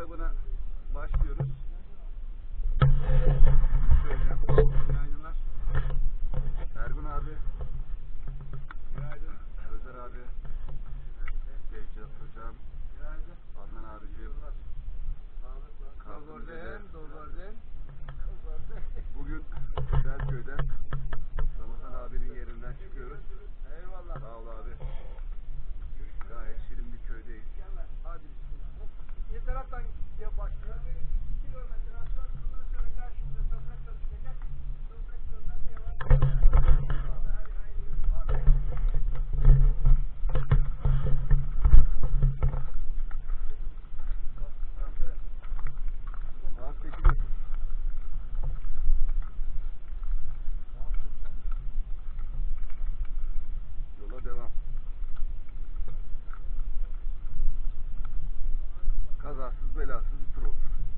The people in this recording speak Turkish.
kitabına başlıyoruz. pedaços, os velhaços e.